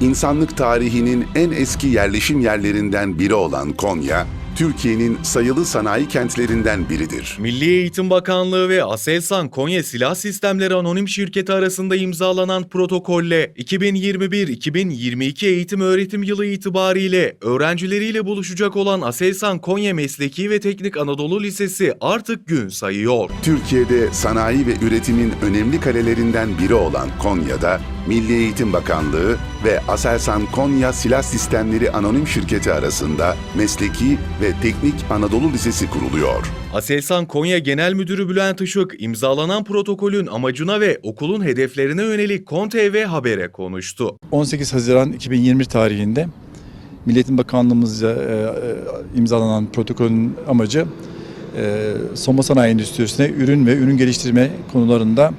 İnsanlık tarihinin en eski yerleşim yerlerinden biri olan Konya, Türkiye'nin sayılı sanayi kentlerinden biridir. Milli Eğitim Bakanlığı ve Aselsan Konya Silah Sistemleri Anonim Şirketi arasında imzalanan protokolle 2021-2022 eğitim öğretim yılı itibariyle öğrencileriyle buluşacak olan Aselsan Konya Mesleki ve Teknik Anadolu Lisesi artık gün sayıyor. Türkiye'de sanayi ve üretimin önemli kalelerinden biri olan Konya'da, Milli Eğitim Bakanlığı ve Aselsan Konya Silah Sistemleri Anonim Şirketi arasında Mesleki ve Teknik Anadolu Lisesi kuruluyor. Aselsan Konya Genel Müdürü Bülent Işık imzalanan protokolün amacına ve okulun hedeflerine yönelik Konte ve Haber'e konuştu. 18 Haziran 2020 tarihinde Milliyetin Bakanlığımızca e, e, imzalanan protokolün amacı e, Soma Sanayi Endüstrisi'ne ürün ve ürün geliştirme konularında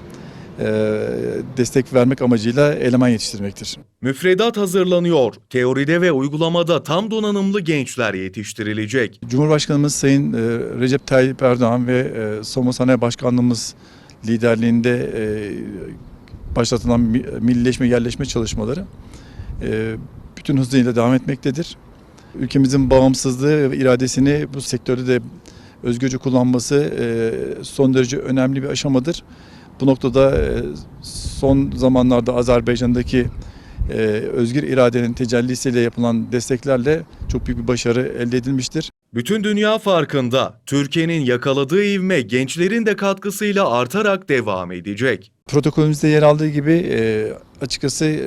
destek vermek amacıyla eleman yetiştirmektir. Müfredat hazırlanıyor. Teoride ve uygulamada tam donanımlı gençler yetiştirilecek. Cumhurbaşkanımız Sayın e, Recep Tayyip Erdoğan ve e, Soma Sanayi Başkanlığımız liderliğinde e, başlatılan mi- millileşme, yerleşme çalışmaları e, bütün hızıyla devam etmektedir. Ülkemizin bağımsızlığı ve iradesini bu sektörde de özgürce kullanması e, son derece önemli bir aşamadır. Bu noktada e, son zamanlarda Azerbaycan'daki e, özgür iradenin tecellisiyle yapılan desteklerle çok büyük bir başarı elde edilmiştir. Bütün dünya farkında. Türkiye'nin yakaladığı ivme gençlerin de katkısıyla artarak devam edecek. Protokolümüzde yer aldığı gibi e, açıkçası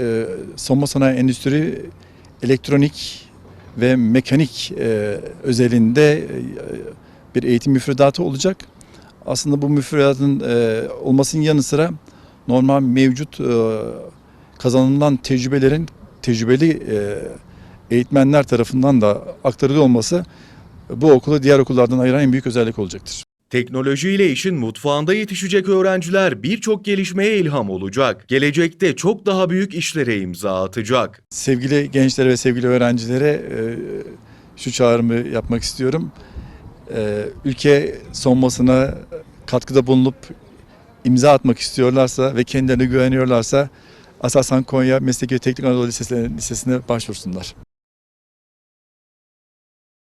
savunma sanayi endüstri elektronik ve mekanik özelinde bir eğitim müfredatı olacak. Aslında bu müfredatın e, olmasının yanı sıra normal mevcut e, kazanılan tecrübelerin tecrübeli e, eğitmenler tarafından da aktarılıyor olması bu okulu diğer okullardan ayıran en büyük özellik olacaktır. Teknolojiyle işin mutfağında yetişecek öğrenciler birçok gelişmeye ilham olacak. Gelecekte çok daha büyük işlere imza atacak. Sevgili gençlere ve sevgili öğrencilere e, şu çağrımı yapmak istiyorum. E, ülke sonmasına katkıda bulunup imza atmak istiyorlarsa ve kendilerine güveniyorlarsa Asasan Konya Mesleki ve Teknik Anadolu Lisesi'ne başvursunlar.